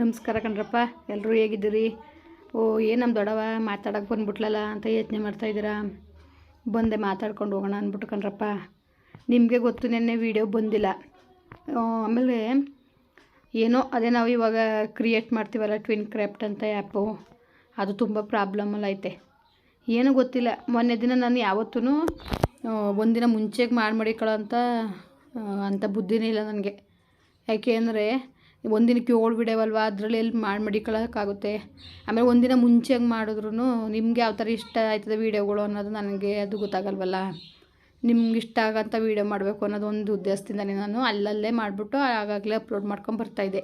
ನಮಸ್ಕಾರ ಕಣ್ರಪ್ಪ. ಎಲ್ಲರೂ ಹೇಗಿದ್ದೀರಿ? ಓ, ಏನು ನಮ್ಮ ದೊಡ್ಡವ ಮಾತಾಡೋಕೆ ಬಂದ್ಬಿಟ್ಲಲ್ಲ ಅಂತ ಯೋಚನೆ ಮಾಡ್ತಾಯಿದ್ದೀರಾ ಬಂದೆ ಮಾತಾಡ್ಕೊಂಡು ಹೋಗೋಣ ಅಂದ್ಬಿಟ್ಟು ಕಣ್ರಪ್ಪ. ನಿಮಗೆ ಗೊತ್ತು ನೆನ್ನೆ ವೀಡಿಯೋ ಬಂದಿಲ್ಲ. ಆಮೇಲೆ ಏನೋ ಅದೇ ನಾವು ಇವಾಗ ಕ್ರಿಯೇಟ್ ಮಾಡ್ತೀವಲ್ಲ ಟ್ವಿನ್ ಕ್ರಾಫ್ಟ್ ಅಂತ ಆ್ಯಪು ಅದು ತುಂಬ ಪ್ರಾಬ್ಲಮಲ್ಲ ಐತೆ. ಏನೂ ಗೊತ್ತಿಲ್ಲ. ಮೊನ್ನೆ ದಿನ ನಾನು ಯಾವತ್ತೂ ಒಂದಿನ ಮುಂಚೆಗೆ ಮಾಡಿ ಮಾಡಿಕೊಳ್ಳೋ ಅಂತ ಅಂಥ ಬುದ್ಧಿನೇ ಇಲ್ಲ ನನಗೆ. ಯಾಕೆ ಅಂದರೆ ಒಂದಿನಕ್ಕೆ ಏಳು ಬಿಡೇವಲ್ವ ಅದರಲ್ಲಿ ಎಲ್ಲಿ ಮಾಡಿ ಮಡಿಕೊಳ್ಳೋಕ್ಕಾಗುತ್ತೆ ಆಮೇಲೆ ಒಂದಿನ ಮುಂಚೆಗೆ ಮಾಡಿದ್ರೂ ನಿಮ್ಗೆ ಯಾವ ಥರ ಇಷ್ಟ ಆಯ್ತದೆ ವೀಡಿಯೋಗಳು ಅನ್ನೋದು ನನಗೆ ಅದು ಗೊತ್ತಾಗಲ್ವಲ್ಲ. ನಿಮ್ಗೆ ಇಷ್ಟ ಆಗೋಂಥ ವೀಡಿಯೋ ಮಾಡಬೇಕು ಅನ್ನೋದು ಒಂದು ಉದ್ದೇಶದಿಂದನೇ ನಾನು ಅಲ್ಲಲ್ಲೇ ಮಾಡಿಬಿಟ್ಟು ಆಗಾಗಲೇ ಅಪ್ಲೋಡ್ ಮಾಡ್ಕೊಂಡು ಬರ್ತಾಯಿದ್ದೆ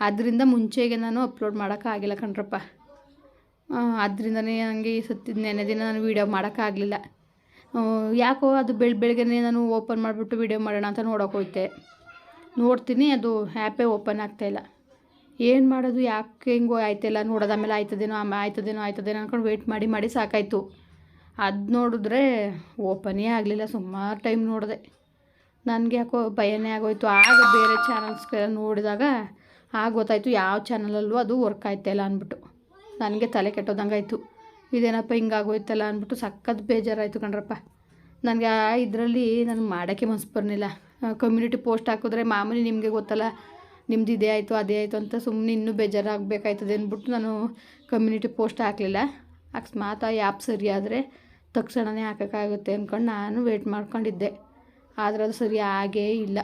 ಅದರಿಂದ ಮುಂಚೆಗೆ ನಾನು ಅಪ್ಲೋಡ್ ಮಾಡೋಕ್ಕಾಗಿಲ್ಲ ಕಣ್ರಪ್ಪ. ಅದರಿಂದನೇ ನನಗೆ ಈ ಸತ್ತಿದ ನೆನೆ ದಿನ ನಾನು ವೀಡಿಯೋ ಮಾಡೋಕ್ಕಾಗಲಿಲ್ಲ ಯಾಕೋ ಅದು ಬೆಳ, ಬೆಳಗ್ಗೆನೇ ನಾನು ಓಪನ್ ಮಾಡಿಬಿಟ್ಟು ವೀಡಿಯೋ ಮಾಡೋಣ ಅಂತ ನೋಡೋಕೆ ಹೋಯ್ತೆ. ನೋಡ್ತೀನಿ, ಅದು ಆ್ಯಪೇ ಓಪನ್ ಆಗ್ತಾಯಿಲ್ಲ ಏನು ಮಾಡೋದು, ಯಾಕೆ ಹೆಂಗೋ ಆಯ್ತಿಲ್ಲ, ನೋಡೋದು ಆಮೇಲೆ ಆಯ್ತದೇನೋ ಆಮೇಲೆ ಆಯ್ತದೇನೋ ಆಯ್ತದೇನೋ ಅಂದ್ಕೊಂಡು ವೆಯ್ಟ್ ಮಾಡಿ ಮಾಡಿ ಸಾಕಾಯಿತು. ಅದು ನೋಡಿದ್ರೆ ಓಪನೇ ಆಗಲಿಲ್ಲ, ಸುಮಾರು ಟೈಮ್ ನೋಡಿದೆ. ನನಗೆ ಯಾಕೋ ಭಯನೇ ಆಗೋಯ್ತು. ಆಗ ಬೇರೆ ಚಾನಲ್ಸ್ಗೆಲ್ಲ ನೋಡಿದಾಗ, ಆಗ ಗೊತ್ತಾಯಿತು ಯಾವ ಚಾನಲಲ್ಲೂ ಅದು ವರ್ಕ್ ಆಯ್ತಾಯಿಲ್ಲ ಅಂದ್ಬಿಟ್ಟು ನನಗೆ ತಲೆ ಕೆಟ್ಟೋದಂಗಾಯ್ತು. ಇದೇನಪ್ಪ ಹಿಂಗಾಗೋಯ್ತಲ್ಲ ಅಂದ್ಬಿಟ್ಟು ಸಖತ್ ಬೇಜಾರಾಯಿತು ಕಣ್ರಪ್ಪ. ನನಗೆ ಇದರಲ್ಲಿ ನನಗೆ ಮಾಡೋಕ್ಕೆ ಮನ್ಸು ಬರ್ನಿಲ್ಲ ಕಮ್ಯುನಿಟಿ ಪೋಸ್ಟ್ ಹಾಕಿದ್ರೆ ಮಾಮೂಲಿ ನಿಮಗೆ ಗೊತ್ತಲ್ಲ, ನಿಮ್ದು ಇದೇ ಆಯಿತು, ಅದೇ ಆಯಿತು ಅಂತ ಸುಮ್ಮನೆ ಇನ್ನೂ ಬೇಜಾರಾಗಬೇಕಾಯ್ತದೆ ಅಂದ್ಬಿಟ್ಟು ನಾನು ಕಮ್ಯುನಿಟಿ ಪೋಸ್ಟ್ ಹಾಕಲಿಲ್ಲ. ಅಕಸ್ಮಾತ್ ಆ ಆ್ಯಪ್ ಸರಿ ಆದರೆ ತಕ್ಷಣವೇ ಹಾಕೋಕ್ಕಾಗುತ್ತೆ ಅಂದ್ಕೊಂಡು ನಾನು ವೇಟ್ ಮಾಡ್ಕೊಂಡಿದ್ದೆ. ಆದರೆ ಅದು ಸರಿ ಆಗೇ ಇಲ್ಲ.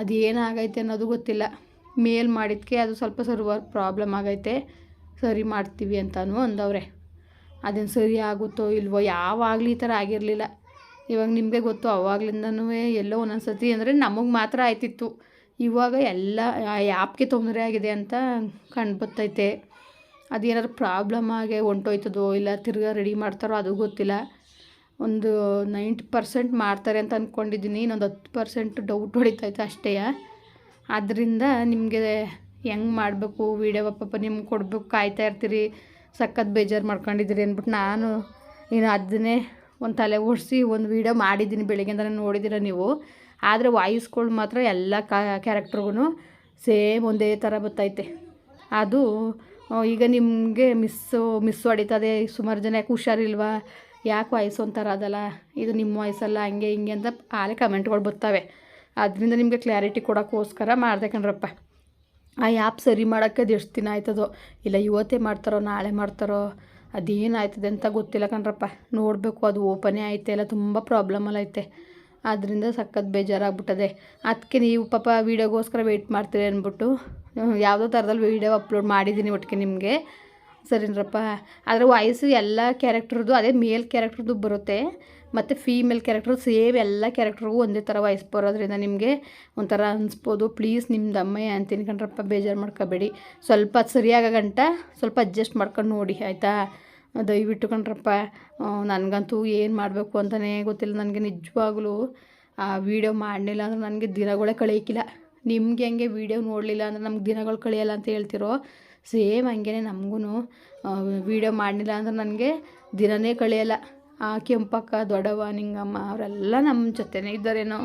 ಅದು ಏನಾಗೈತೆ ಅನ್ನೋದು ಗೊತ್ತಿಲ್ಲ. ಮೇಲ್ ಮಾಡಿದ್ದಕ್ಕೆ ಅದು ಸ್ವಲ್ಪ ಸರ್ವರ್ ಪ್ರಾಬ್ಲಮ್ ಆಗೈತೆ, ಸರಿ ಮಾಡ್ತೀವಿ ಅಂತಲೂ ಅಂದವ್ರೆ. ಅದೇನು ಸರಿ ಆಗುತ್ತೋ ಇಲ್ವೋ, ಯಾವಾಗಲೂ ಈ ಥರ ಆಗಿರಲಿಲ್ಲ. ಇವಾಗ ನಿಮಗೆ ಗೊತ್ತು ಅವಾಗ್ಲಿಂದನೂ ಎಲ್ಲೋ ಒಂದೊಂದು ಸತಿ ಅಂದರೆ ನಮಗೆ ಮಾತ್ರ ಆಯ್ತಿತ್ತು. ಇವಾಗ ಎಲ್ಲ ಆ್ಯಪ್ಗೆ ತೊಂದರೆ ಆಗಿದೆ ಅಂತ ಕಂಡು ಬರ್ತೈತೆ ಅದೇನಾದ್ರು ಪ್ರಾಬ್ಲಮ್ ಆಗಿ ಹೊಂಟೋಯ್ತದೋ, ಇಲ್ಲ ತಿರ್ಗಾ ರೆಡಿ ಮಾಡ್ತಾರೋ ಅದು ಗೊತ್ತಿಲ್ಲ. ಒಂದು ನೈಂಟಿ ಪರ್ಸೆಂಟ್ ಮಾಡ್ತಾರೆ ಅಂತ ಅಂದ್ಕೊಂಡಿದ್ದೀನಿ ಇನ್ನೊಂದು ಹತ್ತು ಪರ್ಸೆಂಟ್ ಡೌಟ್ ಹೊಡಿತೈತೆ ಅಷ್ಟೇ. ಆದ್ದರಿಂದ ನಿಮಗೆ ಹೆಂಗೆ ಮಾಡಬೇಕು? ವೀಡಿಯೋ ಪಾಪ ನಿಮ್ಗೆ ಕೊಡಬೇಕು, ಕಾಯ್ತಾ ಇರ್ತೀರಿ, ಸಖತ್ ಬೇಜಾರು ಮಾಡ್ಕೊಂಡಿದ್ದೀರಿ ಅಂದ್ಬಿಟ್ಟು ನಾನು ಇನ್ನು ಅದನ್ನೇ ಒಂದು ತಲೆ ಓಡಿಸಿ ಒಂದು ವೀಡಿಯೋ ಮಾಡಿದ್ದೀನಿ ಬೆಳಿಗ್ಗೆಂದ ನೋಡಿದ್ದೀರ ನೀವು. ಆದರೆ ವಾಯ್ಸ್ಗಳು ಮಾತ್ರ ಎಲ್ಲ ಕ್ಯಾರೆಕ್ಟ್ರಿಗೂ ಸೇಮ್ ಒಂದೇ ಥರ ಬರ್ತೈತೆ ಅದು ಈಗ ನಿಮಗೆ ಮಿಸ್ಸು ಮಿಸ್ಸು ಹೊಡಿತದೆ, ಸುಮಾರು ಜನ ಯಾಕೆ ಹುಷಾರಿಲ್ವಾ? ಯಾಕೆ ವಾಯ್ಸ್ ಒಂಥರ ಅದಲ್ಲ? ಇದು ನಿಮ್ಮ ವಾಯ್ಸಲ್ಲ, ಹಂಗೆ ಹಿಂಗೆ ಅಂತ ಆಲೆ ಕಮೆಂಟ್ಗಳು ಬರ್ತವೆ ಅದರಿಂದ ನಿಮಗೆ ಕ್ಲಾರಿಟಿ ಕೊಡೋಕ್ಕೋಸ್ಕರ ಮಾಡಿದೆ ಕಣ್ರಪ್ಪ. ಆ ಆ್ಯಪ್ ಸರಿ ಮಾಡೋಕ್ಕೆ ಎಷ್ಟು ದಿನ ಆಯ್ತದೋ? ಇಲ್ಲ ಇವತ್ತೇ ಮಾಡ್ತಾರೋ, ನಾಳೆ ಮಾಡ್ತಾರೋ? ಅದೇನಾಯ್ತದೆ ಅಂತ ಗೊತ್ತಿಲ್ಲ ಕಣ್ರಪ್ಪ. ನೋಡಬೇಕು, ಅದು ಓಪನೇ ಐತೆ ಎಲ್ಲ ತುಂಬ ಪ್ರಾಬ್ಲಮಲ್ಲಿ ಐತೆ. ಆದ್ದರಿಂದ ಸಖತ್ ಬೇಜಾರಾಗ್ಬಿಟ್ಟದೆ. ಅದಕ್ಕೆ ನೀವು ಪಾಪ ವೀಡಿಯೋಗೋಸ್ಕರ ವೆಯ್ಟ್ ಮಾಡ್ತೀರಿ ಅಂದ್ಬಿಟ್ಟು ಯಾವುದೋ ಥರದಲ್ಲಿ ವೀಡಿಯೋ ಅಪ್ಲೋಡ್ ಮಾಡಿದ್ದೀನಿ ಒಟ್ಟಿಗೆ ನಿಮಗೆ. ಸರಿನರಪ್ಪ. ಆದರೆ ವಾಯ್ಸ್ ಎಲ್ಲ ಕ್ಯಾರೆಕ್ಟ್ರದ್ದು ಅದೇ ಮೇಲ್ ಕ್ಯಾರೆಕ್ಟ್ರದ್ದು ಬರುತ್ತೆ. ಮತ್ತು ಫೀಮೇಲ್ ಕ್ಯಾರೆಕ್ಟ್ರು ಸೇಮ್ ಎಲ್ಲ ಕ್ಯಾರೆಕ್ಟ್ರಿಗೂ ಒಂದೇ ಥರ ವಾಯ್ಸ್ ಬರೋದ್ರಿಂದ ನಿಮಗೆ ಒಂಥರ ಅನಿಸ್ಬೋದು. ಪ್ಲೀಸ್ ನಿಮ್ದು ಅಮ್ಮಯ್ಯ ಅಂತೀನಿ ಕಣ್ರಪ್ಪ, ಬೇಜಾರು ಮಾಡ್ಕೋಬೇಡಿ. ಸ್ವಲ್ಪ ಸರಿಯಾಗ ಗಂಟ ಸ್ವಲ್ಪ ಅಡ್ಜಸ್ಟ್ ಮಾಡ್ಕೊಂಡು ನೋಡಿ, ಆಯಿತಾ? ದಯವಿಟ್ಟು ಕಣ್ರಪ್ಪ. ನನಗಂತೂ ಏನು ಮಾಡಬೇಕು ಅಂತಲೇ ಗೊತ್ತಿಲ್ಲ. ನನಗೆ ನಿಜವಾಗ್ಲೂ ಆ ವೀಡಿಯೋ ಮಾಡಲಿಲ್ಲ ಅಂದ್ರೆ ನನಗೆ ದಿನಗಳೇ ಕಳೆಯೋಕ್ಕಿಲ್ಲ ನಿಮ್ಗೆ ಹೆಂಗೆ ವೀಡಿಯೋ ನೋಡಲಿಲ್ಲ ಅಂದರೆ ನಮ್ಗೆ ದಿನಗಳು ಕಳೆಯಲ್ಲ ಅಂತ ಹೇಳ್ತಿರೋ ಸೇಮ್ ಹಂಗೆ ನಮಗೂ ವೀಡಿಯೋ ಮಾಡಲಿಲ್ಲ ಅಂದ್ರೆ ನನಗೆ ದಿನನೇ ಕಳೆಯಲ್ಲ. ಆ ಕೆಂಪಕ್ಕ ದೊಡ್ಡವ ನಿಂಗಮ್ಮ ಅವರೆಲ್ಲ ನಮ್ಮ ಜೊತೆನೇ ಇದ್ದಾರೇನೋ.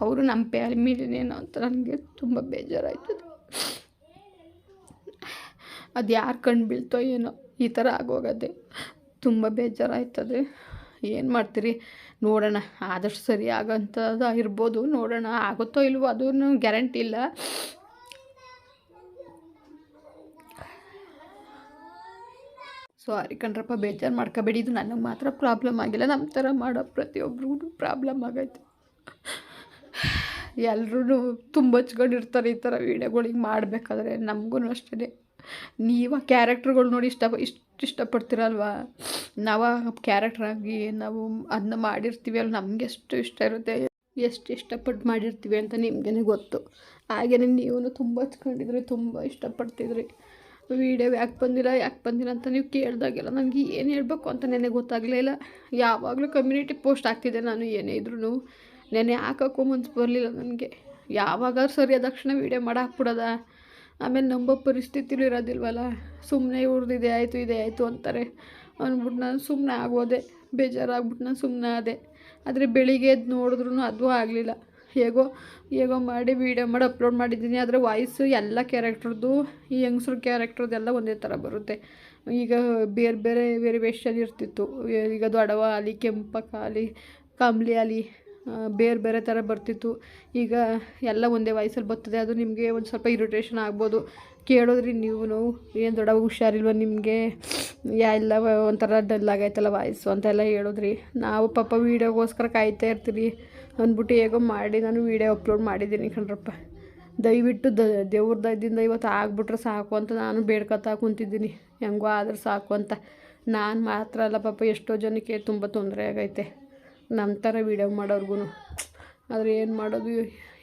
ಅವರು ನಮ್ಮ ಫ್ಯಾಮಿಲಿನೇನೋ ಅಂತ ನನಗೆ ತುಂಬ ಬೇಜಾರಾಯ್ತದೆ. ಅದು ಯಾರು ಕಣ್ಣು ಏನೋ ಈ ಥರ ಆಗೋಗದೆ ತುಂಬ ಬೇಜಾರಾಯ್ತದೆ. ಏನು ಮಾಡ್ತೀರಿ? ನೋಡೋಣ, ಆದಷ್ಟು ಸರಿ ಆಗೋಂಥದ್ದು ಇರ್ಬೋದು. ನೋಡೋಣ, ಆಗುತ್ತೋ ಇಲ್ವೋ ಅದೂ ಗ್ಯಾರಂಟಿ ಇಲ್ಲ. ಸಾರಿ ಕಣ್ರಪ್ಪ, ಬೇಜಾರು ಮಾಡ್ಕೋಬೇಡಿ. ಇದು ನನಗೆ ಮಾತ್ರ ಪ್ರಾಬ್ಲಮ್ ಆಗಿಲ್ಲ. ನಮ್ಮ ಥರ ಮಾಡೋ ಪ್ರತಿಯೊಬ್ಬರಿಗೂ ಪ್ರಾಬ್ಲಮ್ ಆಗೈತೆ. ಎಲ್ಲರೂ ತುಂಬ ಹಚ್ಕೊಂಡಿರ್ತಾರೆ ಈ ಥರ ವೀಡಿಯೋಗಳಿಗೆ ಮಾಡಬೇಕಾದ್ರೆ. ನಮಗೂ ಅಷ್ಟೇ ನೀವು ಆ ಕ್ಯಾರೆಕ್ಟ್ರ್ಗಳು ನೋಡಿ ಇಷ್ಟ, ಇಷ್ಟು ಇಷ್ಟಪಡ್ತೀರಲ್ವಾ? ನಾವು ಆ ಕ್ಯಾರೆಕ್ಟ್ರಾಗಿ ನಾವು ಅದನ್ನ ಮಾಡಿರ್ತೀವಿ ಅಲ್ಲ ನಮಗೆ ಎಷ್ಟು ಇಷ್ಟ ಇರುತ್ತೆ, ಎಷ್ಟು ಇಷ್ಟಪಟ್ಟು ಮಾಡಿರ್ತೀವಿ ಅಂತ ನಿಮಗೇ ಗೊತ್ತು. ಹಾಗೆಯೇ ನೀವು ತುಂಬ ಹಚ್ಕೊಂಡಿದ್ರಿ ತುಂಬ ಇಷ್ಟಪಡ್ತಿದ್ರಿ. ವೀಡಿಯೋ ಯಾಕೆ ಬಂದಿಲ್ಲ ಯಾಕೆ ಬಂದಿಲ್ಲ ಅಂತ ನೀವು ಕೇಳಿದಾಗೆಲ್ಲ ನನಗೆ ಏನು ಹೇಳಬೇಕು ಅಂತ ನೆನೆ ಗೊತ್ತಾಗಲೇ ಇಲ್ಲ. ಯಾವಾಗಲೂ ಕಮ್ಯುನಿಟಿ ಪೋಸ್ಟ್ ಆಗ್ತಿದ್ದೆ ನಾನು, ಏನೇ ಇದ್ರೂ ನೆನೆ ಹಾಕೋಕ್ಕೂ ಮನ್ಸು ಬರಲಿಲ್ಲ ನನಗೆ. ಯಾವಾಗಾದ್ರೂ ಸರಿ ಆದ ತಕ್ಷಣ ವೀಡಿಯೋ ಮಾಡಿ ಹಾಕ್ಬಿಡೋದ. ಆಮೇಲೆ ನಂಬೋ ಪರಿಸ್ಥಿತಿಲೂ ಇರೋದಿಲ್ವಲ್ಲ. ಸುಮ್ಮನೆ ಇವ್ರದ್ದು ಇದೇ ಆಯಿತು ಇದೇ ಆಯಿತು ಅಂತಾರೆ. ಅಂದ್ಬಿಟ್ಟು ನಾನು ಸುಮ್ಮನೆ ಆಗೋದೆ. ಬೇಜಾರಾಗ್ಬಿಟ್ಟು ನಾನು ಸುಮ್ಮನೆ ಆದೆ. ಆದರೆ ಬೆಳಿಗ್ಗೆ ಎದ್ದು ನೋಡಿದ್ರೂ ಅದು ಆಗಲಿಲ್ಲ. ಹೇಗೋ ಹೇಗೋ ಮಾಡಿ ವೀಡಿಯೋ ಮಾಡಿ ಅಪ್ಲೋಡ್ ಮಾಡಿದ್ದೀನಿ. ಆದರೆ ವಾಯ್ಸು ಎಲ್ಲ ಕ್ಯಾರೆಕ್ಟ್ರದ್ದು ಈ ಹೆಂಗಸ್ರ ಕ್ಯಾರೆಕ್ಟ್ರದ್ದೆಲ್ಲ ಒಂದೇ ಥರ ಬರುತ್ತೆ. ಈಗ ಬೇರೆ ಬೇರೆ ವೇರಿಯೇಷನ್ ಇರ್ತಿತ್ತು. ಈಗ ದೊಡವ ಆಲಿ ಕೆಂಪ ಕಾಲಿ ಕಂಬ್ಲಿ ಆಲಿ ಬೇರೆ ಬೇರೆ ಥರ ಬರ್ತಿತ್ತು. ಈಗ ಎಲ್ಲ ಒಂದೇ ವಾಯ್ಸಲ್ಲಿ ಬರ್ತದೆ. ಅದು ನಿಮಗೆ ಒಂದು ಸ್ವಲ್ಪ ಇರಿಟೇಷನ್ ಆಗ್ಬೋದು. ಕೇಳಿದ್ರಿ ನೀವು ಏನು ದೊಡ್ಡ ಹುಷಾರಿಲ್ವ ನಿಮಗೆ? ಯಾ ಎಲ್ಲ ಒಂಥರ ಡಲ್ ಆಗೈತಲ್ಲ ವಾಯ್ಸು ಅಂತೆಲ್ಲ ಹೇಳಿದ್ರಿ. ನಾವು ಪಾಪ ವೀಡಿಯೋಗೋಸ್ಕರ ಕಾಯ್ತಾ ಇರ್ತೀರಿ. ಅಂದ್ಬಿಟ್ಟು ಹೇಗೋ ಮಾಡಿ ನಾನು ವೀಡಿಯೋ ಅಪ್ಲೋಡ್ ಮಾಡಿದ್ದೀನಿ ಕಣ್ರಪ್ಪ. ದಯವಿಟ್ಟು ದ, ದೇವ್ರ ದಯದಿಂದ ಇವತ್ತು ಆಗ್ಬಿಟ್ರೆ ಸಾಕು ಅಂತ ನಾನು ಬೇಡ್ಕೊತಾ ಕುಂತಿದ್ದೀನಿ. ಹೆಂಗೋ ಆದ್ರೆ ಸಾಕು ಅಂತ. ನಾನು ಮಾತ್ರ ಅಲ್ಲ ಪಾಪ, ಎಷ್ಟೋ ಜನಕ್ಕೆ ತುಂಬ ತೊಂದರೆ ಆಗೈತೆ. ನಮ್ಮ ಥರ ವೀಡಿಯೋ ಮಾಡೋರ್ಗು ಆದರೆ ಏನು ಮಾಡೋದು?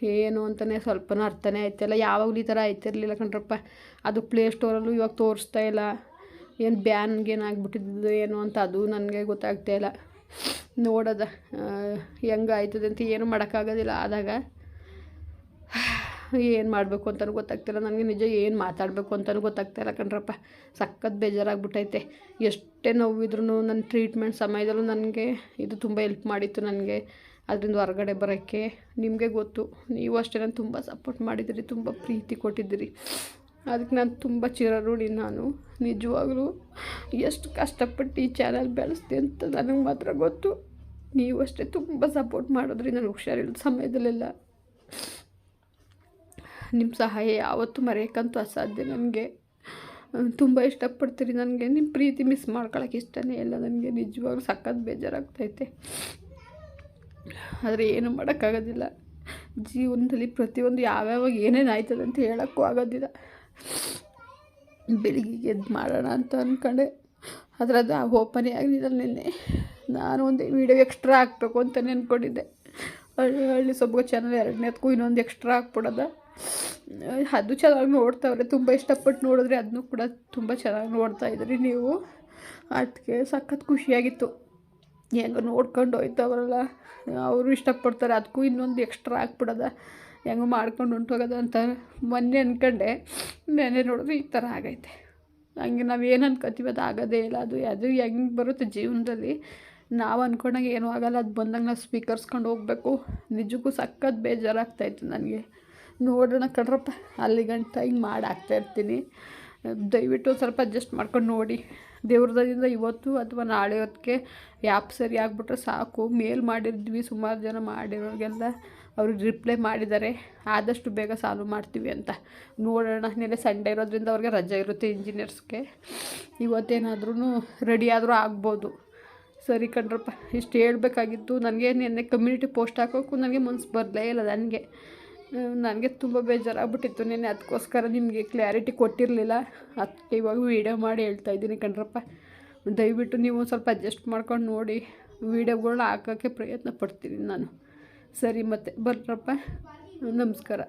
ಏನು ಅಂತಲೇ ಸ್ವಲ್ಪನೂ ಅರ್ಥನೇ ಆಯ್ತಿಲ್ಲ. ಯಾವಾಗಲೂ ಈ ಥರ ಆಯ್ತಿರಲಿಲ್ಲ ಕಣ್ರಪ್ಪ. ಅದು ಪ್ಲೇ ಸ್ಟೋರಲ್ಲೂ ಇವಾಗ ತೋರಿಸ್ತಾ ಇಲ್ಲ. ಏನು ಬ್ಯಾನ್ಗೆ ಏನಾಗ್ಬಿಟ್ಟಿದ್ದು ಏನು ಅಂತ ಅದು ನನಗೆ ಗೊತ್ತಾಗ್ತಾ ಇಲ್ಲ. ನೋಡೋದ. ಹೆಂಗೆ ಆಯ್ತದೆ ಅಂತ ಏನು ಮಾಡೋಕ್ಕಾಗೋದಿಲ್ಲ. ಆದಾಗ ಏನು ಮಾಡಬೇಕು ಅಂತಲೂ ಗೊತ್ತಾಗ್ತಿಲ್ಲ ನನಗೆ ನಿಜ ಏನು ಮಾತಾಡಬೇಕು ಅಂತಲೂ ಗೊತ್ತಾಗ್ತಾಯಿಲ್ಲ ಕಣ್ರಪ್ಪ. ಸಖತ್ ಬೇಜಾರಾಗ್ಬಿಟ್ಟೈತೆ. ಎಷ್ಟೇ ನೋವಿದ್ರೂ ನನ್ನ ಟ್ರೀಟ್ಮೆಂಟ್ ಸಮಯದಲ್ಲೂ ನನಗೆ ಇದು ತುಂಬ ಹೆಲ್ಪ್ ಮಾಡಿತ್ತು ನನಗೆ. ಅದರಿಂದ ಹೊರಗಡೆ ಬರೋಕ್ಕೆ ನಿಮಗೆ ಗೊತ್ತು. ನೀವು ಅಷ್ಟೇ ನಾನು ತುಂಬ ಸಪೋರ್ಟ್ ಮಾಡಿದಿರಿ ತುಂಬ ಪ್ರೀತಿ ಕೊಟ್ಟಿದ್ದೀರಿ. ಅದಕ್ಕೆ ನಾನು ತುಂಬ ಚಿರಋಣಿ ನಾನು. ನಿಜವಾಗ್ಲೂ ಎಷ್ಟು ಕಷ್ಟಪಟ್ಟು ಈ ಚಾನಲ್ ಬೆಳೆಸ್ದೆ ಅಂತ ನನಗೆ ಮಾತ್ರ ಗೊತ್ತು. ನೀವು ಅಷ್ಟೇ ತುಂಬ ಸಪೋರ್ಟ್ ಮಾಡಿದ್ರಿ ನಾನು ಹುಷಾರಿಲ್ಲದ ಸಮಯದಲ್ಲೆಲ್ಲ. ನಿಮ್ಮ ಸಹಾಯ ಯಾವತ್ತೂ ಮರೆಯೋಕ್ಕಂತೂ ಅಸಾಧ್ಯ ನನಗೆ. ತುಂಬ ಇಷ್ಟಪಡ್ತೀರಿ ನನಗೆ. ನಿಮ್ಮ ಪ್ರೀತಿ ಮಿಸ್ ಮಾಡ್ಕೊಳಕ್ಕೆ ಇಷ್ಟನೇ ಇಲ್ಲ ನನಗೆ. ನಿಜವಾಗ್ಲೂ ಸಖತ್ ಬೇಜಾರಾಗ್ತೈತೆ. ಆದರೆ ಏನು ಮಾಡೋಕ್ಕಾಗೋದಿಲ್ಲ. ಜೀವನದಲ್ಲಿ ಪ್ರತಿಯೊಂದು ಯಾವ್ಯಾವಾಗ ಏನೇನು ಆಯ್ತದೆ ಅಂತ ಹೇಳೋಕ್ಕೂ ಆಗೋದಿಲ್ಲ. ಬೆಳಿಗ್ಗೆ ಎದ್ದು ಮಾಡೋಣ ಅಂತ ಅಂದ್ಕೊಂಡೆ ಆದರೆ ಅದು ಓಪನೇ ಆಗಲಿಲ್ಲ ನಿನ್ನೆ. ನಾನು ಒಂದು ವೀಡಿಯೋ ಎಕ್ಸ್ಟ್ರಾ ಹಾಕ್ಬೇಕು ಅಂತಲೇ ಅಂದ್ಕೊಂಡಿದ್ದೆ ಹಳ್ಳಿ ಹಳ್ಳಿ ಸೊಬ್ಬು ಚಾನಲ್ ಎರಡನೇದಕ್ಕೂ ಇನ್ನೊಂದು ಎಕ್ಸ್ಟ್ರಾ ಹಾಕ್ಬಿಡೋದ. ಅದು ಚೆನ್ನಾಗಿ ನೋಡ್ತಾವ್ರೆ, ತುಂಬ ಇಷ್ಟಪಟ್ಟು ನೋಡಿದ್ರೆ ಅದನ್ನೂ ಕೂಡ ತುಂಬ ಚೆನ್ನಾಗಿ ನೋಡ್ತಾ ಇದ್ರಿ ನೀವು. ಅದಕ್ಕೆ ಸಖತ್ ಖುಷಿಯಾಗಿತ್ತು. ಹೆಂಗೋ ನೋಡ್ಕೊಂಡು ಹೋಯ್ತವ್ರಲ್ಲ, ಅವರು ಇಷ್ಟಪಡ್ತಾರೆ ಅದಕ್ಕೂ ಇನ್ನೊಂದು ಎಕ್ಸ್ಟ್ರಾ ಹಾಕ್ಬಿಡೋದ ಹೆಂಗೋ ಮಾಡ್ಕೊಂಡು ಹೋಗದ ಅಂತ ಮೊನ್ನೆ ಅಂದ್ಕೊಂಡೆ ನೆನೆ ನೋಡಿದ್ರೆ ಈ ಥರ ಆಗೈತೆ. ಹಂಗೆ ನಾವು ಏನು ಅನ್ಕೋತೀವಿ ಅದು ಆಗೋದೇ ಇಲ್ಲ, ಅದು ಅದು ಹೆಂಗೆ ಬರುತ್ತೆ ಜೀವನದಲ್ಲಿ, ನಾವು ಅಂದ್ಕೊಂಡಂಗೆ ಏನೂ ಆಗೋಲ್ಲ, ಅದು ಬಂದಾಗ ನಾವು ಸ್ವೀಕರಿಸ್ಕೊಂಡು ಹೋಗಬೇಕು, ನಿಜಕ್ಕೂ ಸಖತ್ ಬೇಜಾರಾಗ್ತಾಯಿತ್ತು ನನಗೆ. ನೋಡೋಣ ಕಡ್ರಪ್ಪ ಅಲ್ಲಿ ಗಂಟ ಹಿಂಗೆ ಮಾಡಿ ಹಾಕ್ತಾಯಿರ್ತೀನಿ ದಯವಿಟ್ಟು ಸ್ವಲ್ಪ ಅಡ್ಜಸ್ಟ್ ಮಾಡ್ಕೊಂಡು ನೋಡಿ. ದೇವ್ರದಿಂದ ಇವತ್ತು ಅಥವಾ ನಾಳೆ ಹೊತ್ತಿಗೆ ಯಾಪ್ ಸರಿ ಆಗಿಬಿಟ್ರೆ ಸಾಕು. ಮೇಲ್ ಮಾಡಿದ್ವಿ ಸುಮಾರು ಜನ ಮಾಡಿರೋರಿಗೆಲ್ಲ ಅವ್ರಿಗೆ ರಿಪ್ಲೈ ಮಾಡಿದ್ದಾರೆ ಆದಷ್ಟು ಬೇಗ ಸಾಲ್ವ್ ಮಾಡ್ತೀವಿ ಅಂತ. ನೋಡೋಣ ನೆನೆ ಸಂಡೇ ಇರೋದ್ರಿಂದ ಅವ್ರಿಗೆ ರಜೆ ಇರುತ್ತೆ ಇಂಜಿನಿಯರ್ಸ್ಗೆ ಇವತ್ತೇನಾದ್ರೂ ರೆಡಿ ಆದರೂ ಆಗ್ಬೋದು. ಸರಿ ಕಣ್ರಪ್ಪ, ಇಷ್ಟು ಹೇಳಬೇಕಾಗಿತ್ತು. ನನಗೆ ನಿನ್ನೆ ಕಮ್ಯುನಿಟಿ ಪೋಸ್ಟ್ ಹಾಕೋಕ್ಕೂ ನನಗೆ ಮನ್ಸು ಬರಲೇ ಇಲ್ಲ ನನಗೆ. ನನಗೆ ತುಂಬ ಬೇಜಾರಾಗ್ಬಿಟ್ಟಿತ್ತು. ನೆನ್ನೆ ಅದಕ್ಕೋಸ್ಕರ ನಿಮಗೆ ಕ್ಲ್ಯಾರಿಟಿ ಕೊಟ್ಟಿರಲಿಲ್ಲ. ಅದಕ್ಕೆ ಇವಾಗ ವೀಡಿಯೋ ಮಾಡಿ ಹೇಳ್ತಾ ಇದ್ದೀನಿ ಕಣ್ರಪ್ಪ. ದಯವಿಟ್ಟು ನೀವು ಸ್ವಲ್ಪ ಅಡ್ಜಸ್ಟ್ ಮಾಡ್ಕೊಂಡು ನೋಡಿ. ವೀಡಿಯೋಗಳನ್ನ ಹಾಕೋಕ್ಕೆ ಪ್ರಯತ್ನ ಪಡ್ತೀನಿ ನಾನು. ಸರಿ ಮತ್ತೆ, ಬರ್ರಪ್ಪ. ನಮಸ್ಕಾರ.